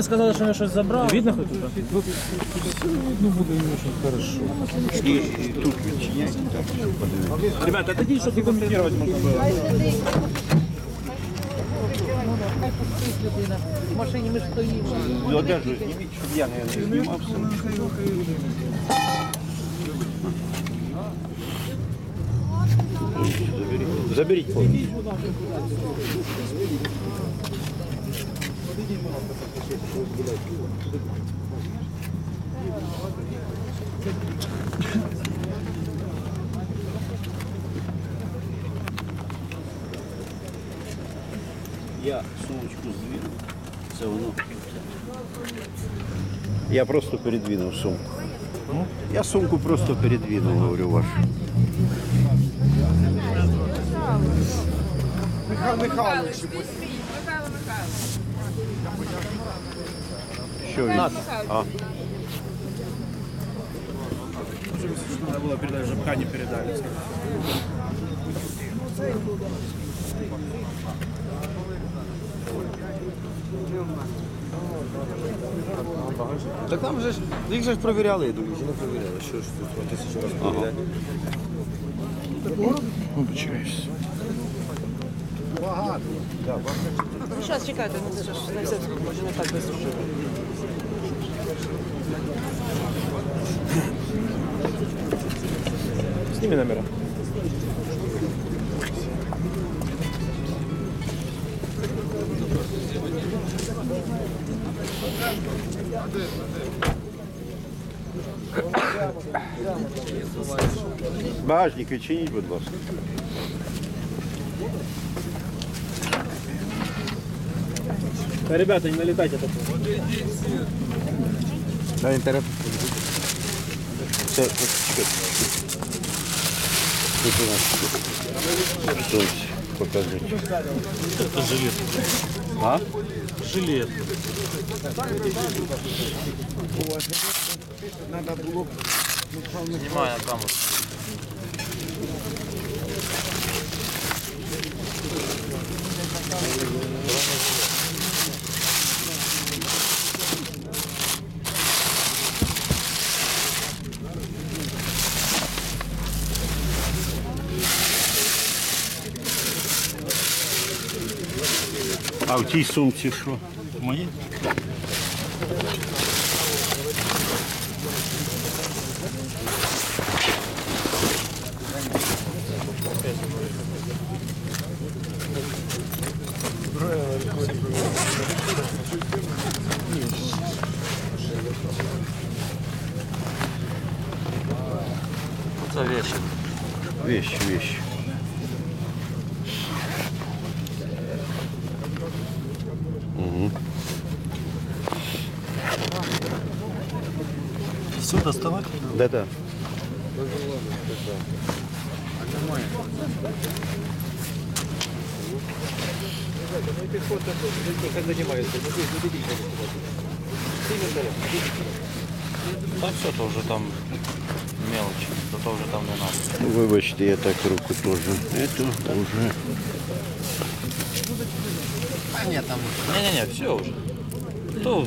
Сказали, що я щось забрав. Видно хоч тут? Ну, буде дуже хорошо. І, і тут відчиняйте, так, щоб подивитися. Ребята, тоді, щоб декомпенсувати можна було. В машині ми стоїмо. Ну, одежу зніміть, щоб я не не знімався. Заберіть, заберіть повністю. Я сумочку здвину. Це воно. Я просто передвинув сумку. Я сумку просто передвинув, говорю вашу. Михайло Михайлович, Що він? А, Надо було передати, щоб Хані передали. так там же ж, їх же ж провіряли, я думаю, чи не провіряли, що ж тут по тисячу разів провіряти. Зараз чекайте, ну це ж не все може не так швидко. Сними номера. Багажник відчиніть, будь ласка. Да, ребята, не налетайте тут. Да, інтерес. Це, це, чекайте. Тут у нас щось покажіть. Это жилет. А? Жилет. Снимай на камеру. А в тій сумці що? Це вещи. Вещи, Да-да. Да все, то уже там мелочи, то, то уже там не надо. Вибачте, я так руку тоже. Это уже. Не-не-не, все уже. То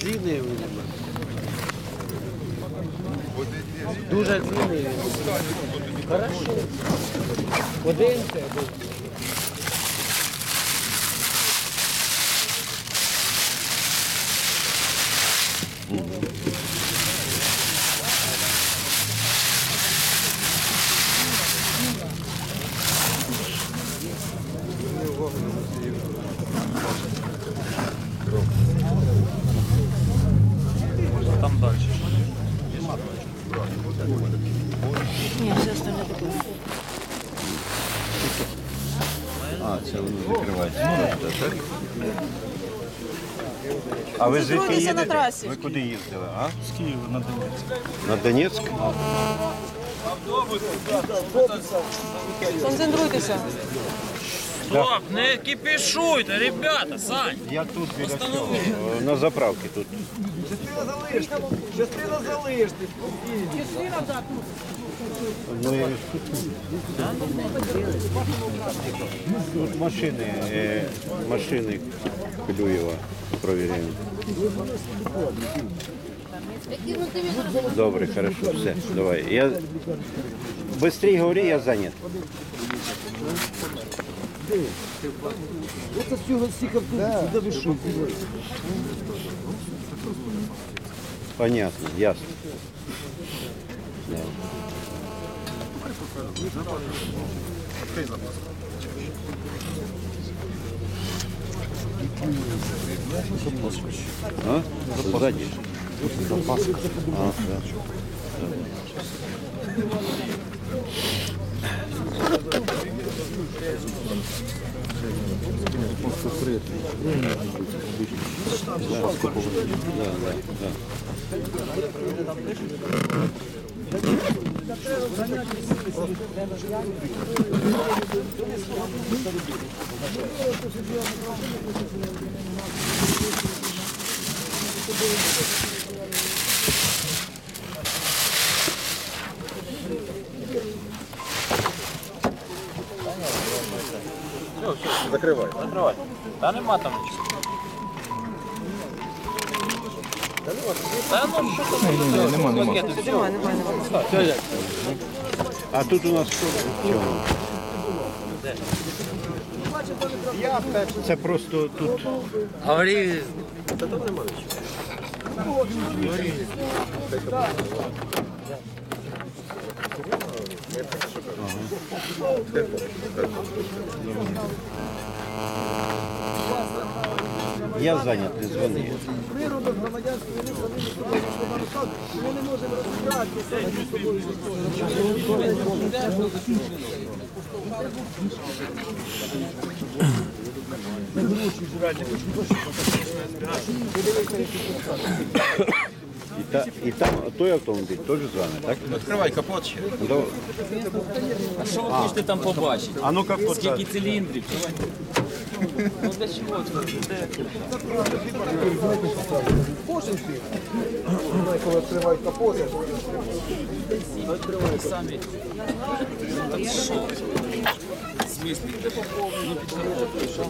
Длинний він. Дуже длинний він. Хорошо. Один це. Ви звідки на їдете? трасі. Ви куди їздили? А? З Києва на Донецьк. На Донецьк? Концентруйтеся. Стоп, не кипішуйте, ребята, Сань. Я тут біля цього, е, на заправці тут. Частина залишних. Ну, я... Тут машини, е, машини Клюєва провіряємо. Добре, хорошо, все, давай. Я... Быстрее говори, я занят. Оце всього стільки сюди вийшов. Понятно, ясно. Да. А? Сзади. А, да. Да, да, да. Закривай. Та нема там нічого. Та ну що там? Нема, нема. Немає, немає, немає. А тут у нас що? В чому? Це просто тут Говори. я зайнят, не дзвони. І, та, і там той автомобіль теж з вами, так? Відкривай капот ще. До... А що ви хочете там побачити? А ну капот. Скільки циліндрів? Ну для чого це? Де? Коли відкривають капоти. Самі. Так що? В смислі? Ну підготовки, що?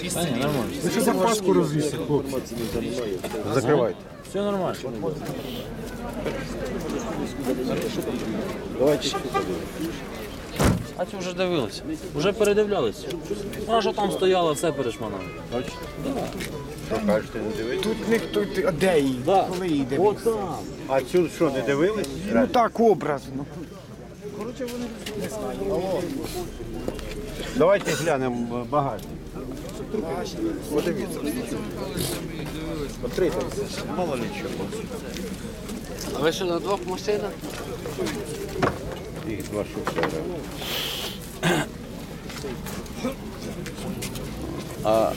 Шість циліндрів. Ви що запаску розвісив, хлопці? Закривайте. Все нормально. Давайте сюди. А ці вже дивилися. Вже передивлялися. Вона що там стояла, все перешманала. Що кажете, не дивитесь? Тут ніхто, а де її? Да. Коли її дивився? А цю що, не дивились? Ну так образно. Давайте глянемо багажник. Мало ли чого. А ви що на двох машинах? Їх два шофера. А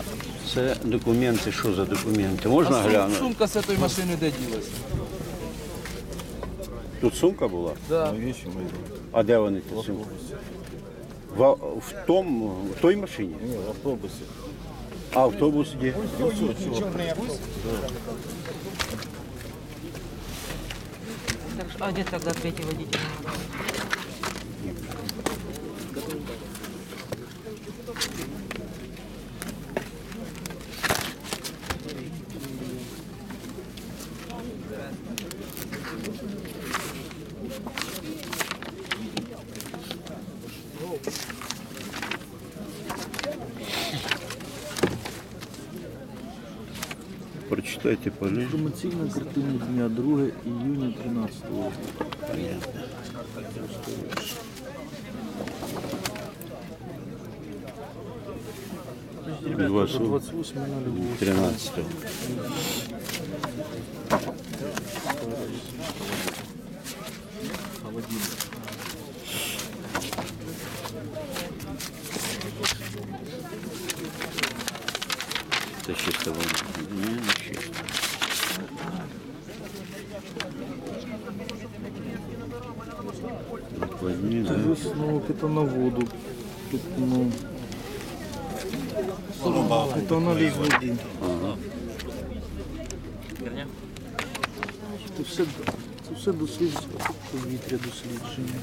це документи, що за документи? Можна глянути? Сумка з цієї машини де ділася? Тут сумка була? Так. А де вони ті сумки? В, в, том, в той машині? Ні, в автобусі. А автобус де? Так а где тогда третий водитель? Читайте, пожалуйста. Інформаційна картина дня 2 июня 13 року. Понятно. Ребята, 28 13 Тащится вам. Висновок это на воду. Тут, ну, это аналіз води. Ага. Це все, це все дослідження, повітря дослідження.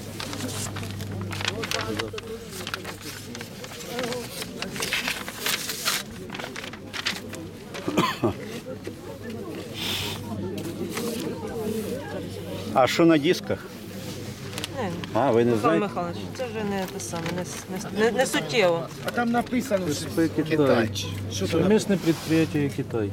А що на дисках? А, ви не Михайло знаєте? Михайлович, це вже не те саме, не, с- не, не, не суттєво. А там написано що СП Китай. Совместное предприятие Китай.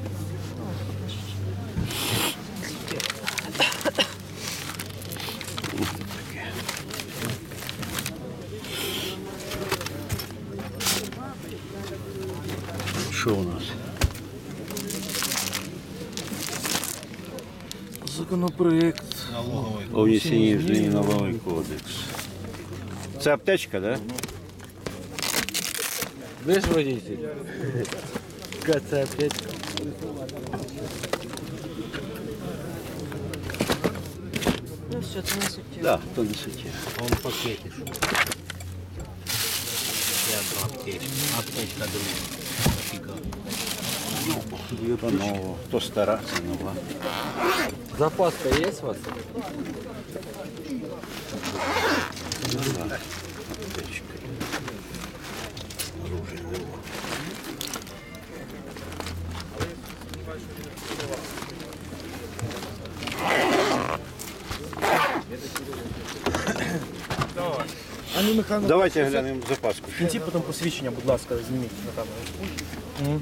Що у нас? Законопроект О внесенні змін в налоговий кодекс. Це аптечка, так? Да? Ви ж водитель. Це опять. Ну все, це не суттєво. Да, то не суттєво. Он пакетик. Я аптечка. Аптечка друга. То нового, то стара, це нова. Запаска є у вас? Аптечка. Оружие нема. А ну, Михайло, Давайте глянемо запаску. В кінці потім посвідчення, будь ласка, зніміть на камеру.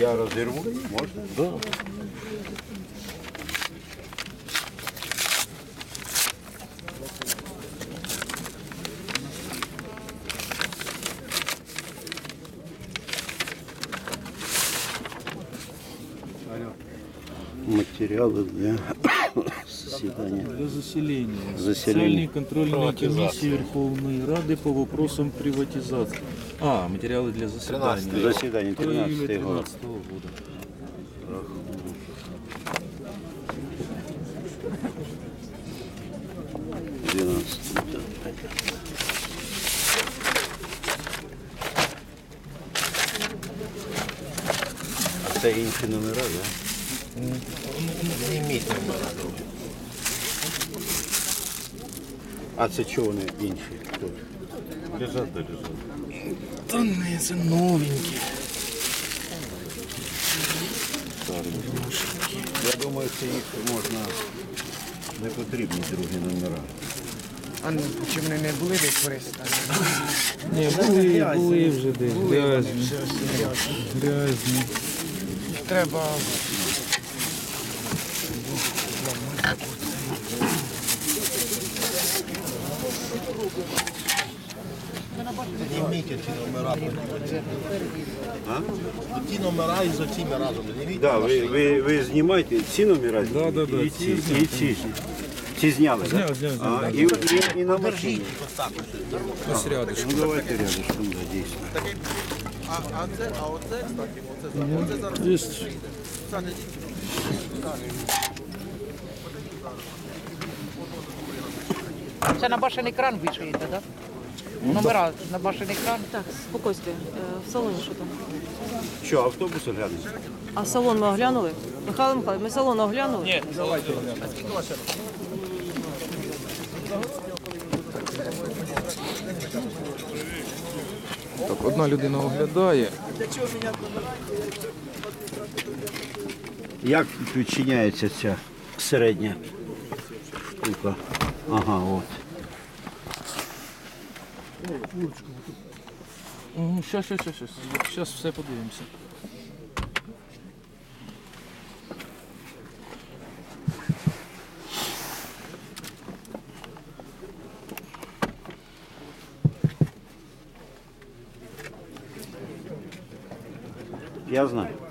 Я розірву, можна? Да. Материалы для заседания. Для заселения. Заселение. Специальной контрольной комиссии Верховной Рады по вопросам приватизации. А, материалы для заседания. Заседание 2 июля 13 год. 2013 года. Це інші номера, так? А це чого вони інші? Тут? Лежать да лежать. Та не, це новенькі. Я думаю, що їх можна не потрібні другі номера. а ну, чи вони не були десь використані? Ні, були, були вже десь. Грязні. Грязні. Треба Зніміть ці номера. Ті номера і за цими разом. Да, ви, ви, ви знімаєте ці номера Да, да, да, і ці ці, і ці. Ці зняли, так? Зняв, зняв, зняв. А, і, і, і на машині. Ось рядышком. Ну давайте рядышком, да, дійсно. А, а це, а оце, кстати, оце, оце зараз. Есть Це на башений кран вішаєте, так? Да? Номера на башений кран. Так, спокойствие. Е, В салоні що там? Що, автобус глянемо? А салон ми оглянули? Михайло Михайлович, ми салон оглянули? Ні. Так, одна людина оглядає. Як відчиняється ця середня штука? Ага, от. Щас, щас, щас, щас. Щас все подивимося. Я знаю.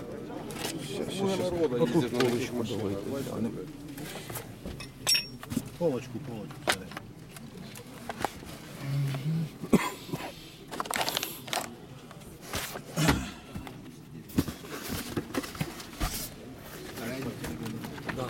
Я.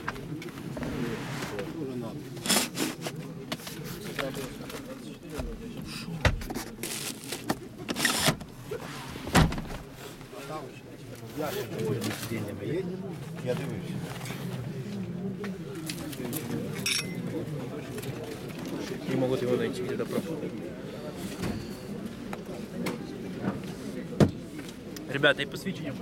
Не могут его найти где-то пропадает. Ребята, и посвящение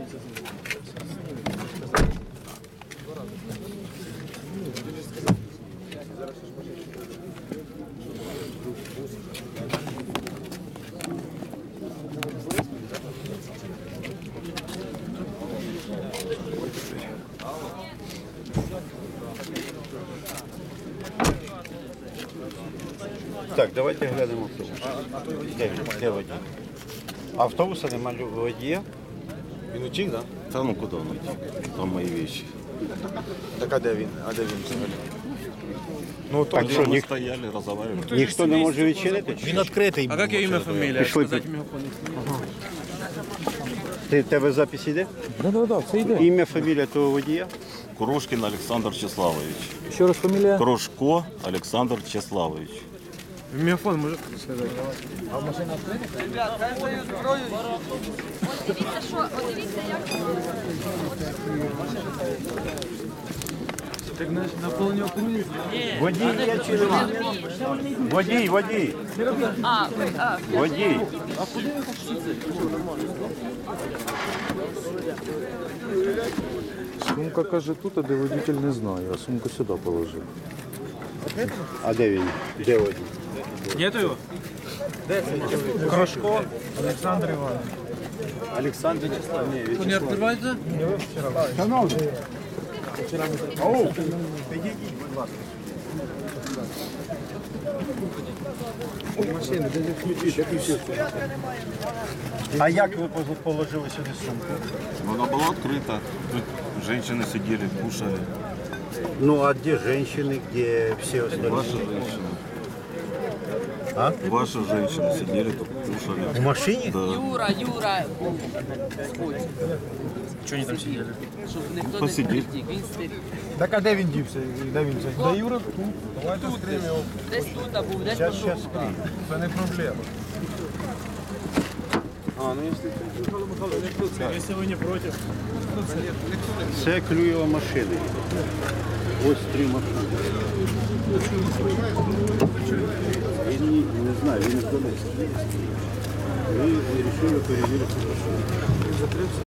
Так, давайте глянемо автобус. Де, він? де водій? Автобуса нема водія. Він утік, так? Та ну куди он идти? Там мои вещи. Так а де він? А де він взагалі? Ну, то Так що, ніх- стояли, разговаривали. ніхто не може відчинити? Він відкритий. А як його ім'я, фамілія? Пішли Сказати під- Ти, тебе запис іде? Да, да, да, все йде. Ім'я, фамілія того водія? Курошкин Александр Чеславович. Ще раз фамілія. Крошко Александр Чеславович. Мегафон може сказати? Водій є чи нема? Водій, водій. Водій. Сумка каже тут, а де водитель не знає, а сумку сюди положив. А де він? Де водій? Нету його? Крошко Олександр Іванович. Олександр Вячеслав. Ні, Не відкривається? А як ви положили сюди сумку? Но она была открыта. Тут женщины сидели, кушали. Ну, а де женщины, де всі остальні? Ваши женщины. А? Ваши женщины сидели тут, кушали. В машині? Да. Юра, Юра, Чого вони там сиділи? щоб ніхто не Посидіть. втік, він стив. Так а де він дівся? Де він це? Де Юра? Десь тут був, десь пішов. Це не проблема. Якщо ви не проти. Це клюєва машина. Ось три машини. Він ні- не знаю, він з Донецька. Ви вирішили перевірити машину.